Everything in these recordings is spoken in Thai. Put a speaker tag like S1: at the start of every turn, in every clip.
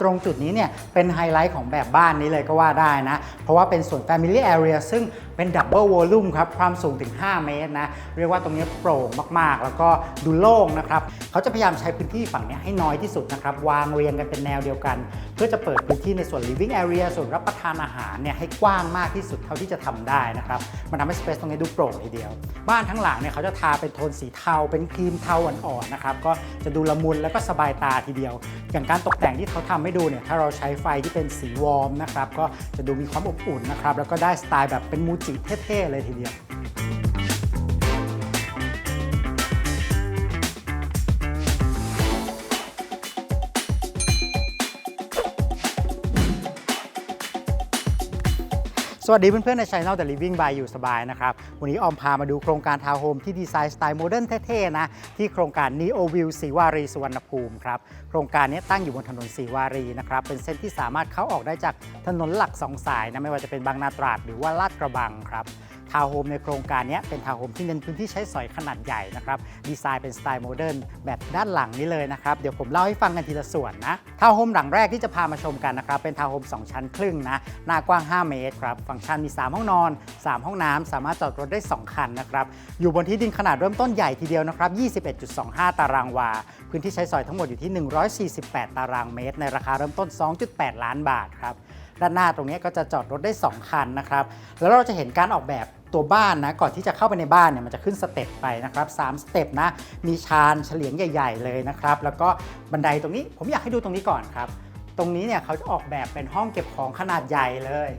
S1: ตรงจุดนี้เนี่ยเป็นไฮไลท์ของแบบบ้านนี้เลยก็ว่าได้นะ เพราะว่าเป็นส่วน Family Area ซึ่งเป็นดับเบิลวอลลุ่มครับ ความสูงถึง 5 เมตรนะ เรียกว่าตรงนี้โปร่งมากๆ แล้วก็ดูโล่งนะครับ เขาจะพยายามใช้พื้นที่ฝั่งนี้ให้น้อยที่สุดนะครับ วางเรียงกันเป็นแนวเดียวกัน เพื่อจะเปิดพื้นที่ในส่วน living area ส่วนรับประทานอาหารเนี่ยให้กว้างมากที่สุดเท่าที่จะทำได้นะครับมันทำให้ space ตรงนี้ดูโปร่งทีเดียว บ้านทั้งหลังเนี่ยเขาจะทาเป็นโทนสีเทาเป็นครีมเทาอ่อนๆนะครับก็จะดูละมุนแล้วก็สบายตาทีเดียว อย่างการตกแต่งที่เขาทำให้ดูเนี่ยถ้าเราใช้ไฟที่เป็นสีวอร์มนะครับก็จะดูมีความอบอุ่นนะครับแล้วก็ได้สไตล์แบบเป็นมูจิเท่ๆเลยทีเดียว สวัสดีเพื่อนๆใน Channel The Living by อยู่สบายนะครับ วันนี้ออมพามาดูโครงการทาวน์โฮมที่ดีไซน์สไตล์โมเดิร์นเท่ๆนะ ที่โครงการ Neo View สีวารีสุวรรณภูมิครับ โครงการนี้ตั้งอยู่บนถนนสีวารีนะครับ เป็นเส้นที่สามารถเข้าออกได้จากถนนหลัก 2 สายนะ ไม่ว่าจะเป็นบางนาตราดหรือว่าลาดกระบังครับ ทาวน์โฮมในโครงการนี้เป็นทาวน์โฮมที่เน้นพื้นที่ใช้สอยขนาดใหญ่นะครับดีไซน์เป็นสไตล์โมเดิร์นแบบด้านหลังนี้เลยนะครับเดี๋ยวผมเล่าให้ฟังกันทีละส่วนนะทาวน์โฮมหลังแรกที่จะพามาชมกันนะครับเป็นทาวน์โฮม2 ชั้นครึ่งนะหน้ากว้าง 5 เมตรครับฟังก์ชันมี 3 ห้องนอน 3 ห้องน้ำสามารถจอดรถได้ 2 คันนะครับอยู่บนที่ดินขนาดเริ่มต้นใหญ่ทีเดียวนะครับ21.25 ตารางวา พื้นที่ใช้สอยทั้งหมดอยู่ที่ 148 ตารางเมตร ในราคาเริ่มต้น 2.8 ล้านบาทครับด้านหน้าตรงนี้ก็จะจอดรถได้ 2 คันนะครับแล้วเราจะเห็นการออกแบบ ตัวบ้านนะก่อนที่จะเข้าไปในบ้านเนี่ยมันจะขึ้นสเต็ปไปนะครับ3สเต็ปนะมีชานเฉลียงใหญ่ ๆ เลยนะครับ แล้วก็บันไดตรงนี้ผมอยากให้ดูตรงนี้ก่อนครับ ตรงนี้เนี่ยเขาจะออกแบบเป็นห้องเก็บของขนาดใหญ่เลย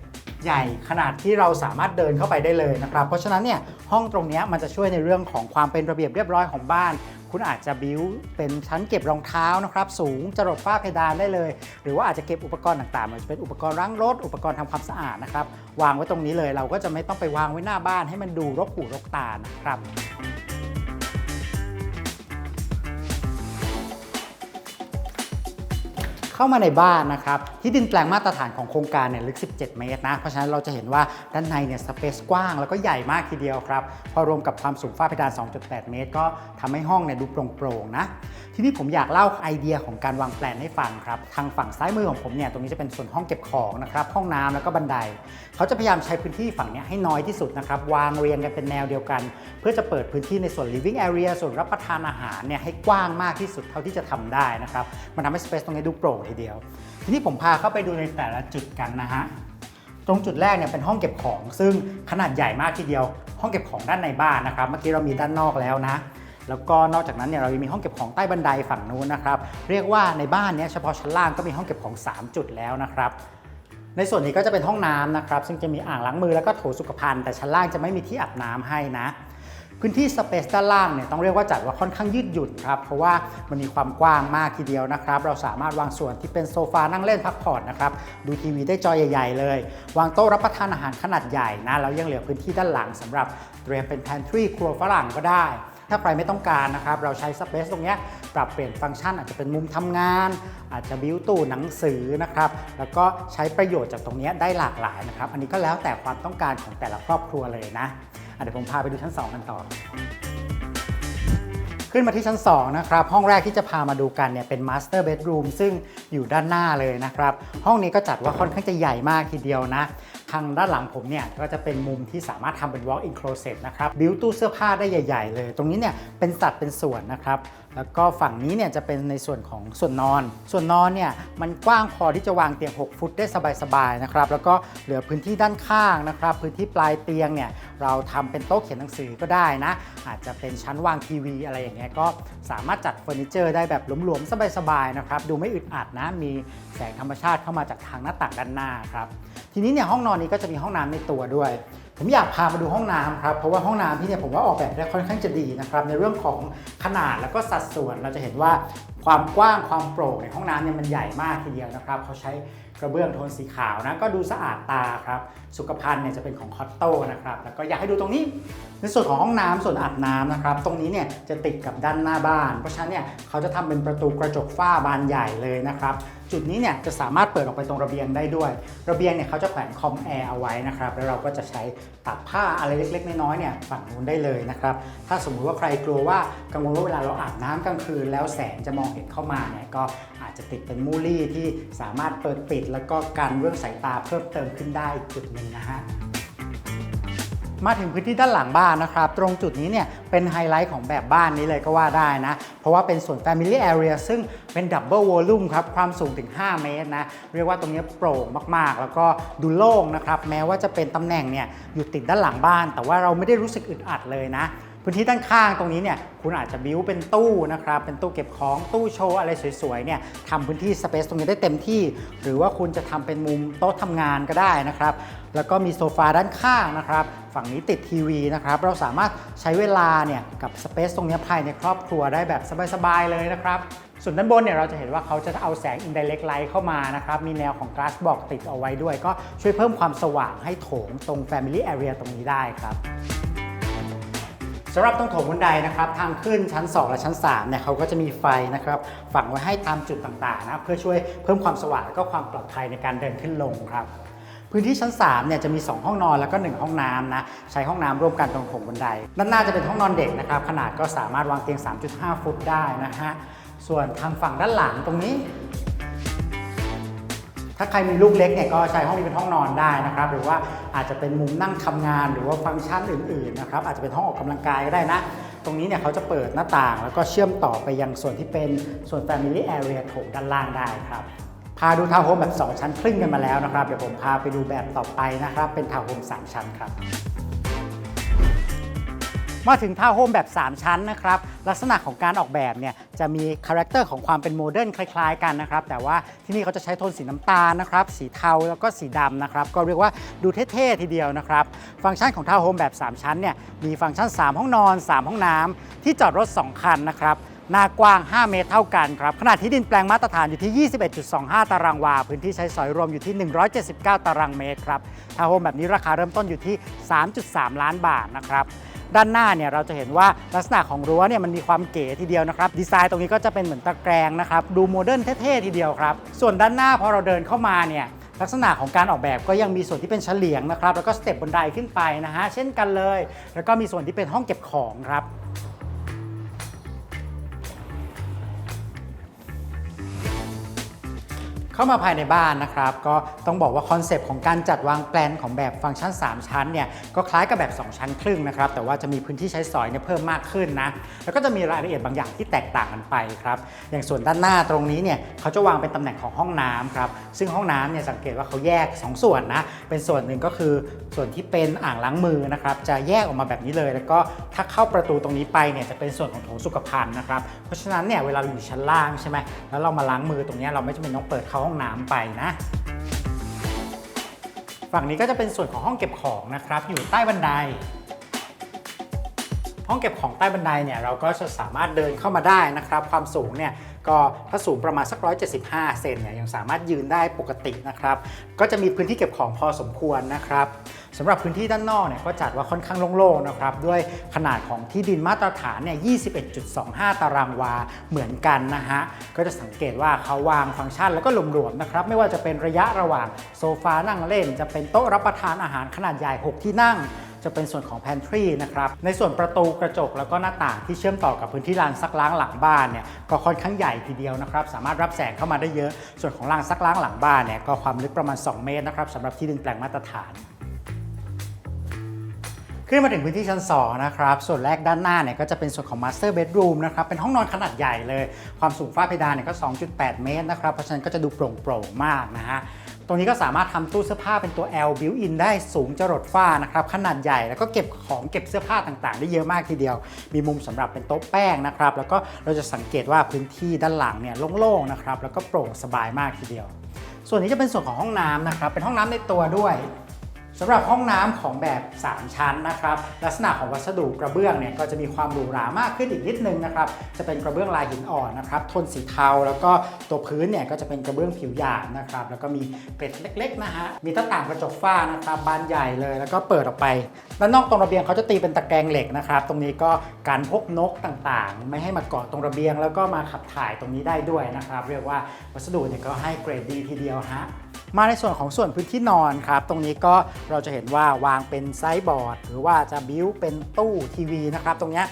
S1: ใหญ่ขนาดที่เราสามารถเดินเข้าไปได้เลยนะครับ เพราะฉะนั้นเนี่ยห้องตรงนี้มันจะช่วยในเรื่องของความเป็นระเบียบเรียบร้อยของบ้าน คุณอาจจะบิวเป็นชั้นเก็บรองเท้านะครับสูงจรดฝ้าเพดานได้เลย หรือว่าอาจจะเก็บอุปกรณ์ต่างๆม่ว่าจะเป็นอุปกรณ์ล้างรถ อุปกรณ์ทำความสะอาดนะครับวางไว้ตรงนี้เลยเราก็จะไม่ต้องไปวางไว้หน้าบ้านให้มันดูรกหูรกตานะครับ เข้ามาในบ้านนะครับที่ดินแปลงมาตรฐานของโครงการเนี่ยลึก 17 เมตรนะ เพราะฉะนั้นเราจะเห็นว่าด้านในเนี่ยสเปซกว้างแล้วก็ใหญ่มากทีเดียวครับ พอรวมกับความสูงฝ้าเพดาน 2.8 เมตร ก็ทำให้ห้องเนี่ยดูโปร่งๆนะทีนี้ผมอยากเล่าไอเดียของการวางแปลนให้ฟังครับทางฝั่งซ้ายมือของผมเนี่ยตรงนี้จะเป็นส่วนห้องเก็บของนะครับห้องน้ำแล้วก็บันได เขาจะพยายามใช้พื้นที่ฝั่งเนี้ยให้น้อยที่สุดนะครับวางเรียงกันเป็นแนวเดียวกัน เพื่อจะเปิดพื้นที่ในส่วน living area ส่วนรับประทานอาหารเนี่ยให้กว้างมากที่สุดเท่าที่จะทำได้นะครับมันทำให้ space ตรงนี้ดูโปร่งทีเดียว ทีนี้ผมพาเข้าไปดูในแต่ละจุดกันนะฮะ ตรงจุดแรกเนี่ยเป็นห้องเก็บของ ซึ่งขนาดใหญ่มากทีเดียว ห้องเก็บของด้านในบ้านนะครับ เมื่อกี้เรามีด้านนอกแล้วนะ แล้วก็นอกจากนั้นเนี่ยเรายังมีห้องเก็บของใต้บันไดฝั่งนู้นนะครับ เรียกว่าในบ้านเนี้ยเฉพาะชั้นล่างก็มีห้องเก็บของ 3 จุดแล้วนะครับในส่วนนี้ก็จะเป็นห้องน้ำนะครับ ซึ่งจะมีอ่างล้างมือแล้วก็โถสุขภัณฑ์แต่ชั้นล่างจะไม่มีที่อาบน้ำให้นะ พื้นที่สเปซด้านล่างเนี่ยต้องเรียกว่าจัดว่าค่อนข้างยืดหยุ่นครับเพราะว่ามันมีความกว้างมากทีเดียวนะครับ เราสามารถวางส่วนที่เป็นโซฟานั่งเล่นพักผ่อนนะครับดูทีวีได้จอใหญ่ ๆ เลย วางโต๊ะรับประทานอาหารขนาดใหญ่นะแล้วยังเหลือพื้นที่ด้านหลังสำหรับเตรียมเป็น pantry ครัวฝรั่งก็ได้ถ้าใครไม่ต้องการนะครับ เราใช้สเปซตรงนี้ปรับเปลี่ยนฟังก์ชันอาจจะเป็นมุมทำงาน อาจจะบิวตู้หนังสือนะครับ แล้วก็ใช้ประโยชน์จากตรงนี้ได้หลากหลายนะครับ อันนี้ก็แล้วแต่ความต้องการของแต่ละครอบครัวเลยนะ เดี๋ยวผมพาไปดูชั้น 2 กันต่อ ขึ้นมาที่ชั้น 2 นะครับ ห้องแรกที่จะพามาดูกันเนี่ยเป็น Master Bedroom ซึ่งอยู่ด้านหน้าเลยนะครับ ห้องนี้ก็จัดว่าค่อนข้างจะใหญ่มากทีเดียวนะทางด้านหลังผมเนี่ยก็จะเป็นมุมที่สามารถทำเป็น walk-in closet นะครับบิวตู้เสื้อผ้าได้ใหญ่ ๆ เลย ตรงนี้เนี่ยเป็นสัดเป็นส่วนนะครับ แล้วก็ฝั่งนี้เนี่ยจะเป็นในส่วนของส่วนนอน ส่วนนอนเนี่ยมันกว้างพอที่จะวางเตียง 6 ฟุตได้สบายๆนะครับ แล้วก็เหลือพื้นที่ด้านข้างนะครับ พื้นที่ปลายเตียงเนี่ย เราทำเป็นโต๊ะเขียนหนังสือก็ได้นะ อาจจะเป็นชั้นวางทีวีอะไรอย่างเงี้ยก็สามารถจัดเฟอร์นิเจอร์ได้แบบหลวมๆ สบายๆนะครับ ดูไม่อึดอัดนะ มีแสงธรรมชาติเข้ามาจากทางหน้าต่างด้านหน้าครับ ทีนี้เนี่ยห้องนอนนี้ก็จะมีห้องน้ำในตัวด้วยผมอยากพามาดูห้องน้ำครับ เพราะว่าห้องน้ำที่เนี่ยผมว่าออกแบบได้ค่อนข้างจะดีนะครับ ในเรื่องของขนาดแล้วก็สัดส่วนเราจะเห็นว่า ความกว้างความโปร่งในห้องน้ำเนี่ยมันใหญ่มากทีเดียวนะครับเขาใช้กระเบื้องโทนสีขาวนะก็ดูสะอาดตาครับสุขภัณฑ์เนี่ยจะเป็นของคอตโต้นะครับแล้วก็อยากให้ดูตรงนี้ ในส่วนของห้องน้ำส่วนอาบน้ำนะครับตรงนี้เนี่ยจะติดกับด้านหน้าบ้าน เพราะฉะนั้นเนี่ยเขาจะทำเป็นประตูกระจกฝ้าบานใหญ่เลยนะครับ จุดนี้เนี่ยจะสามารถเปิดออกไปตรงระเบียงได้ด้วย ระเบียงเนี่ยเขาจะแขวนคอมแอร์เอาไว้นะครับแล้วเราก็จะใช้ตัดผ้าอะไรเล็ก ๆ น้อยๆเนี่ยฝั่งนู้นได้เลยนะครับถ้าสมมุติว่าใครกลัวว่ากังวลว่าเวลาเราอาบน้ำกลางคืน แล้วแสงจะมองเห็นเข้ามาเนี่ยก็อาจจะจะติดเป็นมูลี่ที่สามารถเปิดปิด แล้วก็กันเรื่องสายตาเพิ่มเติมขึ้นได้จุดหนึ่งนะฮะ มาถึงพื้นที่ด้านหลังบ้านนะครับ ตรงจุดนี้เนี่ยเป็นไฮไลท์ของแบบบ้านนี้เลยก็ว่าได้นะ เพราะว่าเป็นส่วน Family Area ซึ่งเป็น Double Volume ครับ ความสูงถึง 5 เมตรนะ เรียกว่าตรงนี้โปร่งมากๆ แล้วก็ดูโล่งนะครับ แม้ว่าจะเป็นตำแหน่งเนี่ยอยู่ติดด้านหลังบ้าน แต่ว่าเราไม่ได้รู้สึกอึดอัดเลยนะ พื้นที่ด้านข้างตรงนี้เนี่ยคุณอาจจะบิ้วเป็นตู้นะครับเป็นตู้เก็บของตู้โชว์อะไรสวยๆเนี่ยทำพื้นที่สเปซตรงนี้ได้เต็มที่ หรือว่าคุณจะทำเป็นมุมโต๊ะทำงานก็ได้นะครับ แล้วก็มีโซฟาด้านข้างนะครับ ฝั่งนี้ติดทีวีนะครับ เราสามารถใช้เวลาเนี่ยกับสเปซตรงนี้ภายในครอบครัวได้แบบสบายๆเลยนะครับส่วนด้านบนเนี่ยเราจะเห็นว่าเขาจะเอาแสง indirect light เข้ามานะครับ มีแนวของ glass box ติดเอาไว้ด้วย ก็ช่วยเพิ่มความสว่างให้โถงตรง family area ตรงนี้ได้ครับ สำหรับตรงโถงบันไดนะครับทางขึ้นชั้น 2 และชั้น3เนี่ยเขาก็จะมีไฟนะครับฝังไว้ให้ตามจุดต่างๆนะเพื่อช่วยเพิ่มความสว่างและก็ความปลอดภัยในการเดินขึ้นลงครับพื้นที่ชั้น3เนี่ยจะมี 2 ห้องนอนแล้วก็ 1 ห้องน้ำนะใช้ห้องน้ำร่วมกันตรงโถงบันได ด้านหน้าจะเป็นห้องนอนเด็กนะครับขนาดก็สามารถวางเตียง 3.5 ฟุตได้นะฮะส่วนทางฝั่งด้านหลังตรงนี้ ถ้าใครมีลูกเล็กเนี่ยก็ใช้ห้องนี้เป็นห้องนอนได้นะครับ หรือว่าอาจจะเป็นมุมนั่งทำงาน หรือว่าฟังก์ชันอื่นๆนะครับอาจจะเป็นห้องออกกำลังกายก็ได้นะ ตรงนี้เนี่ยเขาจะเปิดหน้าต่าง แล้วก็เชื่อมต่อไปยังส่วนที่เป็นส่วน Family Area โถงด้านล่างได้ครับพาดูทาวน์โฮมแบบ 2 ชั้นครึ่งกันมาแล้วนะครับ เดี๋ยวผมพาไปดูแบบต่อไปนะครับ เป็นทาวน์โฮม3 ชั้นครับ มาถึงทาวน์โฮมแบบ 3 ชั้นนะครับ ลักษณะของการออกแบบเนี่ยจะมีคาแรคเตอร์ของความเป็นโมเดิร์นคล้ายๆกันนะครับ แต่ว่าที่นี่เขาจะใช้โทนสีน้ำตาลนะครับ สีเทาแล้วก็สีดำนะครับ ก็เรียกว่าดูเท่ๆทีเดียวนะครับ ฟังก์ชันของทาวน์โฮมแบบ 3 ชั้นเนี่ยมีฟังก์ชัน 3 ห้องนอน 3 ห้องน้ำที่จอดรถ 2 คันนะครับหน้ากว้าง 5 เมตรเท่ากันครับ ขนาดที่ดินแปลงมาตรฐานอยู่ที่ 21.25 ตารางวา พื้นที่ใช้สอยรวมอยู่ที่ 179 ตารางเมตรครับทาวน์โฮมแบบนี้ราคาเริ่มต้นอยู่ที่ 3.3 ล้านบาทนะครับ ด้านหน้าเนี่ยเราจะเห็นว่าลักษณะของรั้วเนี่ยมันมีความเก๋ทีเดียวนะครับดีไซน์ตรงนี้ก็จะเป็นเหมือนตะแกรงนะครับดูโมเดิร์นเท่ๆทีเดียวครับส่วนด้านหน้าพอเราเดินเข้ามาเนี่ยลักษณะของการออกแบบก็ยังมีส่วนที่เป็นเฉลียงนะครับแล้วก็สเต็ปบันไดขึ้นไปนะฮะเช่นกันเลย แล้วก็มีส่วนที่เป็นห้องเก็บของครับ เข้ามาภายในบ้านนะครับก็ต้องบอกว่าคอนเซปต์ของการจัดวางแปลนของแบบฟังก์ชัน 3 ชั้นเนี่ยก็คล้ายกับแบบ 2 ชั้นครึ่งนะครับแต่ว่าจะมีพื้นที่ใช้สอยเนี่ยเพิ่มมากขึ้นนะแล้วก็จะมีรายละเอียดบางอย่างที่แตกต่างกันไปครับอย่างส่วนด้านหน้าตรงนี้เนี่ยเขาจะวางเป็นตำแหน่งของห้องน้ำครับซึ่งห้องน้ำเนี่ยสังเกตว่าเขาแยก 2 ส่วนนะเป็นส่วนหนึ่งก็คือส่วนที่เป็นอ่างล้างมือนะครับจะแยกออกมาแบบนี้เลย แล้วก็ถ้าเข้าประตูตรงนี้ไปเนี่ยจะเป็นส่วนของโถงสุขภัณฑ์นะครับเพราะฉะนั้นเนี่ยเวลาเราอยู่ชั้นล่างใช่ไหมแล้วเรามาล้างมือตรงนี้เราไม่จำเป็นต้องเปิดเข้าองน้ำไปนะ ฝั่งนี้ก็จะเป็นส่วนของห้องเก็บของนะครับ อยู่ใต้บันได ห้องเก็บของใต้บันไดเนี่ยเราก็จะสามารถเดินเข้ามาได้นะครับ ความสูงเนี่ยก็ถ้าสูงประมาณสัก 175 เซนเนี่ยยังสามารถยืนได้ปกตินะครับ ก็จะมีพื้นที่เก็บของพอสมควรนะครับ สำหรับพื้นที่ด้านนอกเนี่ยก็จัดว่าค่อนข้างโล่งๆนะครับด้วยขนาดของที่ดินมาตรฐานเนี่ย 21.25 ตารางวาเหมือนกันนะฮะก็จะสังเกตว่าเขาวางฟังก์ชันแล้วก็หลวมๆนะครับไม่ว่าจะเป็นระยะระหว่างโซฟานั่งเล่น จะเป็นโต๊ะรับประทานอาหารขนาดใหญ่ 6 ที่นั่งจะเป็นส่วนของ pantry นะครับ ในส่วนประตูกระจกแล้วก็หน้าต่างที่เชื่อมต่อกับพื้นที่ลานซักล้างหลังบ้านเนี่ยก็ค่อนข้างใหญ่ทีเดียวนะครับ สามารถรับแสงเข้ามาได้เยอะ ส่วนของลานซักล้างหลังบ้านเนี่ยก็ความลึกประมาณ 2 เมตรนะครับสำหรับที่ดินแปลงมาตรฐาน ขึ้นมาถึงพื้นที่ชั้น 2 นะครับ ส่วนแรกด้านหน้าเนี่ยก็จะเป็นส่วนของ Master Bedroom นะครับ เป็นห้องนอนขนาดใหญ่เลย ความสูงฝ้าเพดานเนี่ยก็ 2.8 เมตรนะครับ เพราะฉะนั้นก็จะดูโปร่งๆ มากนะฮะ ตรงนี้ก็สามารถทำตู้เสื้อผ้าเป็นตัว L built-in ได้สูงจรดฝ้านะครับ ขนาดใหญ่แล้วก็เก็บของเก็บเสื้อผ้าต่างๆ ได้เยอะมากทีเดียว มีมุมสำหรับเป็นโต๊ะแป้งนะครับ แล้วก็เราจะสังเกตว่าพื้นที่ด้านหลังเนี่ยโล่งๆ นะครับ แล้วก็โปร่งสบายมากทีเดียว ส่วนนี้จะเป็นส่วนของห้องน้ำนะครับ เป็นห้องน้ำในตัวด้วย สำหรับห้องน้ำของแบบ 3 ชั้นนะครับลักษณะของวัสดุกระเบื้องเนี่ยก็จะมีความหรูหรามากขึ้นอีกนิดนึงนะครับจะเป็นกระเบื้องลายหินอ่อนนะครับทนสีเทาแล้วก็ตัวพื้นเนี่ยก็จะเป็นกระเบื้องผิวหยาบนะครับแล้วก็มีเกล็ดเล็กๆนะฮะมีหน้าต่างกระจกฝ้านะครับบานใหญ่เลยแล้วก็เปิดออกไปด้านนอกตรงระเบียงเขาจะตีเป็นตะแกรงเหล็กนะครับตรงนี้ก็การพกนกต่างๆ ไม่ให้มาเกาะตรงระเบียง แล้วก็มาขับถ่ายตรงนี้ได้ด้วยนะครับเรียกว่าวัสดุเนี่ยก็ให้เกรดดีทีเดียวฮะ มาในส่วนของส่วนพื้นที่นอนครับ ตรงนี้ก็เราจะเห็นว่าวางเป็นไซส์บอร์ด หรือว่าจะบิ้วเป็นตู้ทีวีนะครับ ตรงเนี้ย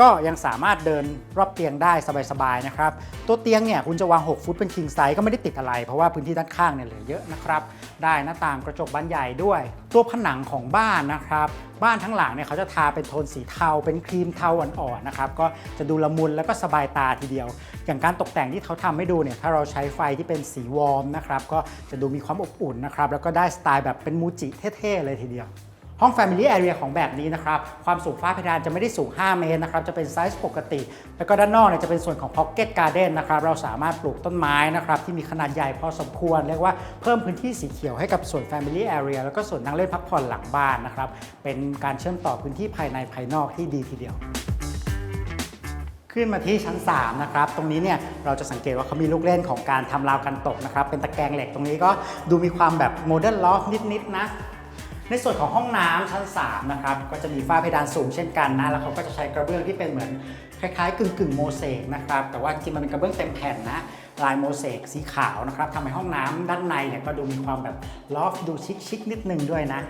S1: ก็ยังสามารถเดินรอบเตียงได้สบายๆนะครับ ตัวเตียงเนี่ยคุณจะวาง 6 ฟุตเป็น king size ก็ไม่ได้ติดอะไร เพราะว่าพื้นที่ด้านข้างเนี่ยเหลือเยอะนะครับ ได้หน้าต่างกระจกบานใหญ่ด้วย ตัวผนังของบ้านนะครับ บ้านทั้งหลังเนี่ยเขาจะทาเป็นโทนสีเทา เป็นครีมเทาอ่อนๆนะครับ ก็จะดูละมุนแล้วก็สบายตาทีเดียว อย่างการตกแต่งที่เขาทำให้ดูเนี่ย ถ้าเราใช้ไฟที่เป็นสีวอร์มนะครับ ก็จะดูมีความอบอุ่นนะครับ แล้วก็ได้สไตล์แบบเป็นมูจิเท่ๆเลยทีเดียว ห้อง Family Area ของแบบนี้นะครับ ความสูงฝ้าเพดานจะไม่ได้สูง 5 เมตรนะครับ จะเป็นไซส์ปกติ แล้วก็ด้านนอกเนี่ยจะเป็นส่วนของ Pocket Garden นะครับ เราสามารถปลูกต้นไม้นะครับ ที่มีขนาดใหญ่พอสมควร เรียกว่าเพิ่มพื้นที่สีเขียวให้กับส่วน Family Area แล้วก็ส่วนนั่งเล่นพักผ่อนหลังบ้านนะครับ เป็นการเชื่อมต่อพื้นที่ภายในภายนอกที่ดีทีเดียวขึ้นมาที่ชั้น3นะครับ ตรงนี้เนี่ยเราจะสังเกตว่าเขามีลูกเล่นของการทำราวกันตกนะครับ เป็นตะแกรงเหล็กตรงนี้ก็ดูมีความแบบโมเดิร์นลอฟนิดๆนะ ในส่วนของห้องน้ำชั้น3นะครับก็จะมีฝ้าเพดานสูงเช่นกันนะแล้วเขาก็จะใช้กระเบื้องที่เป็นเหมือนคล้ายๆกึ่งกึ่งโมเสกนะครับแต่ว่าจริงมันเป็นกระเบื้องเต็มแผ่นนะลายโมเสกสีขาวนะครับทำให้ห้องน้ำด้านในเนี่ยก็ดูมีความแบบลอฟดูชิคๆนิดนึงด้วยนะ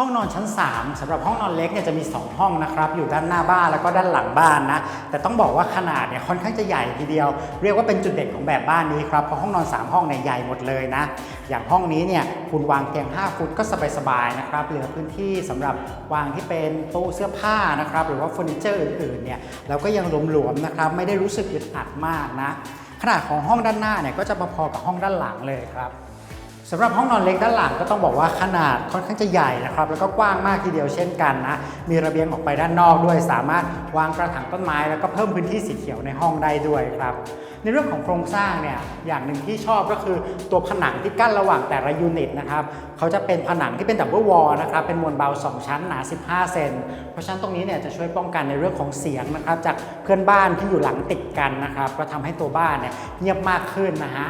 S1: ห้องนอนชั้น 3สำหรับห้องนอนเล็กเนี่ยจะมี 2 ห้องนะครับอยู่ด้านหน้าบ้านแล้วก็ด้านหลังบ้านนะแต่ต้องบอกว่าขนาดเนี่ยค่อนข้างจะใหญ่ทีเดียว เรียกว่าเป็นจุดเด่นของแบบบ้านนี้ครับเพราะห้องนอน 3 ห้องเนี่ยใหญ่หมดเลยนะอย่างห้องนี้เนี่ยคุณวางเตียง 5 ฟุตก็สบายๆนะครับเหลือพื้นที่สำหรับวางที่เป็นตู้เสื้อผ้านะครับหรือว่าเฟอร์นิเจอร์อื่นๆเนี่ยแล้วก็ยังหลวมๆนะครับไม่ได้รู้สึกอึดอัดมากนะขนาดของห้องด้านหน้าเนี่ยก็จะพอๆกับห้องด้านหลังเลยครับ สำหรับห้องนอนเล็กด้านหลังก็ต้องบอกว่าขนาดค่อนข้างจะใหญ่นะครับ แล้วก็กว้างมากทีเดียวเช่นกันนะ มีระเบียงออกไปด้านนอกด้วย สามารถวางกระถางต้นไม้ แล้วก็เพิ่มพื้นที่สีเขียวในห้องได้ด้วยครับ ในเรื่องของโครงสร้างเนี่ยอย่างหนึ่งที่ชอบก็คือตัวผนังที่กั้นระหว่างแต่ละยูนิตนะครับเขาจะเป็นผนังที่เป็นดับเบิลวอลนะครับเป็นมวลเบา 2 ชั้นหนา 15 เซนเพราะฉะนั้นตรงนี้เนี่ยจะช่วยป้องกันในเรื่องของเสียงนะครับจากเพื่อนบ้านที่อยู่หลังติดกันนะครับก็ทำให้ตัวบ้านเนี่ยเงียบมากขึ้นนะฮะ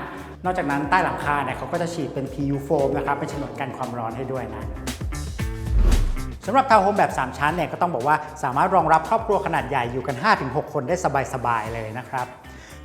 S1: นอกจากนั้นใต้หลังคาเนี่ยเขาก็จะฉีดเป็น PU foam นะครับเป็นฉนวนกันความร้อนให้ด้วยนะสำหรับทาวน์โฮมแบบ 3 ชั้นเนี่ยก็ต้องบอกว่าสามารถรองรับครอบครัวขนาดใหญ่อยู่กัน 5-6 คนได้สบายๆเลยนะครับ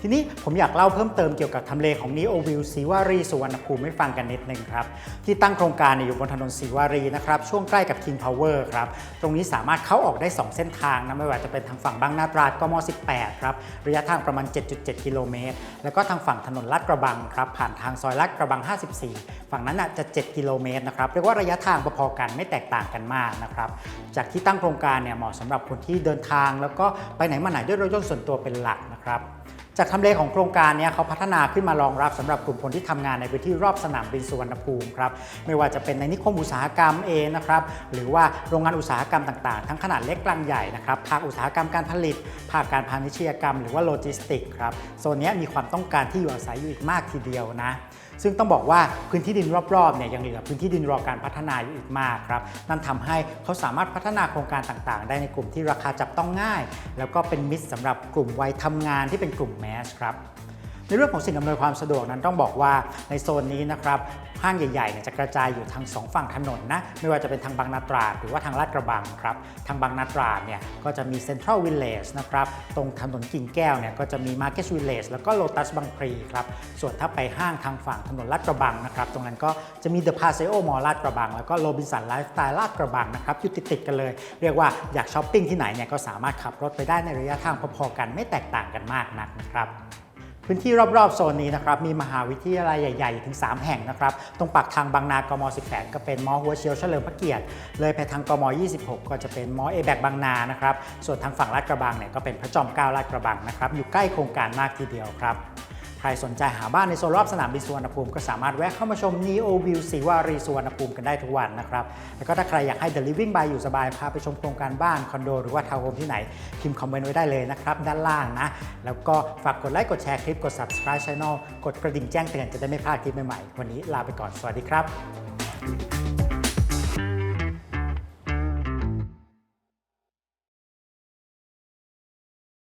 S1: ทีนี้ผมอยากเล่าเพิ่มเติมเกี่ยวกับทำเลของ Neo View ศรีวารีสุวรรณภูมิให้ฟังกันนิดนึงครับที่ตั้งโครงการอยู่บนถนนศรีวารีนะครับช่วงใกล้กับ King Power ครับตรงนี้สามารถเข้าออกได้ 2 เส้นทางนะไม่ว่าจะเป็นทางฝั่งบางนาตราดกม 18 ครับระยะทางประมาณ 7.7 กิโลเมตร แล้วก็ทางฝั่งถนนลาดกระบังครับผ่านทางซอยลาดกระบัง 54 ฝั่งนั้นจะ 7 กิโลเมตรนะครับเรียกว่าระยะทางพอๆกันไม่แตกต่างกันมากนะครับจากที่ตั้งโครงการเนี่ยเหมาะสำหรับคนที่เดินทาง แล้วก็ไปไหนมาไหนด้วยรถยนต์ส่วนตัวเป็นหลักนะครับ จากทำเลของโครงการนี้เขาพัฒนาขึ้นมารองรับสำหรับกลุ่มคนที่ทำงานในพื้นที่รอบสนามบินสุวรรณภูมิครับไม่ว่าจะเป็นในนิคมอุตสาหกรรมเองนะครับหรือว่าโรงงานอุตสาหกรรมต่างๆ ทั้งขนาดเล็กกลางใหญ่นะครับภาคอุตสาหกรรมการผลิต ภาคการพาณิชยกรรม หรือว่าโลจิสติกส์ครับโซนนี้มีความต้องการที่อยู่อาศัยอยู่อีกมากทีเดียวนะ ซึ่งต้องบอกว่าพื้นที่ดินรอบๆเนี่ยยังเหลือพื้นที่ดินรอการพัฒนาอยู่อีกมากครับนั่นทำให้เขาสามารถพัฒนาโครงการต่างๆ ได้ในกลุ่มที่ราคาจับต้องง่าย แล้วก็เป็นมิตรสำหรับกลุ่มวัยทำงานที่เป็นกลุ่มแมสครับในเรื่องของสิ่งอำนวยความสะดวกนั้นต้องบอกว่าในโซนนี้นะครับ ห้างใหญ่ๆเนี่ยจะกระจายอยู่ทางสองฝั่งถนนนะไม่ว่าจะเป็นทางบางนาตราดหรือว่าทางลาดกระบังครับทางบางนาตราดเนี่ยก็จะมีเซ็นทรัลวิลเลจนะครับตรงถนนกิ่งแก้วเนี่ยก็จะมีมาร์เก็ตวิลเลจแล้วก็โลตัสบางพลีครับส่วนถ้าไปห้างทางฝั่งถนนลาดกระบังนะครับตรงนั้นก็จะมีเดอะพาเซโอมอลลาดกระบังแล้วก็โรบินสันไลฟ์สไตล์ลาดกระบังนะครับอยู่ติดๆกันเลย เรียกว่าอยากช้อปปิ้งที่ไหนเนี่ยก็สามารถขับรถไปได้ในระยะทางพอๆกันไม่แตกต่างกันมากนักนะครับ พื้นที่รอบๆโซนนี้นะครับมีมหาวิทยาลัยใหญ่ๆ ถึง 3 แห่งนะครับตรงปากทางบางนากม 18 ก็เป็นมอหัวเชียวเฉลิมพระเกียรติเลยไปทางกม 26 ก็จะเป็นมอเอแบกบางนานะครับส่วนทางฝั่งลาดกระบังเนี่ยก็เป็นพระจอมเกล้าลาดกระบังนะครับอยู่ใกล้โครงการมากทีเดียวครับ ครสนใจหาบ้านในโซนรอบสนามบินสุวรรณภูมิก็สามารถแวะเข้ามาชม Neo View สีวารีสุวรรณภูมิกันได้ทุกวันนะครับ แล้วก็ถ้าใครอยากให้ The Living by อยู่สบาย พาไปชมโครงการบ้านคอนโด หรือว่าทาวน์โฮมที่ไหน พิมพ์คอมเมนต์ไว้ได้เลยนะครับ ด้านล่างนะ แล้วก็ฝากกดไลค์กดแชร์คลิปกด subscribe channel กดกระดิ่งแจ้งเตือนจะได้ไม่พลาดคลิปใหม่ๆวันนี้ลาไปก่อนสวัสดีครับ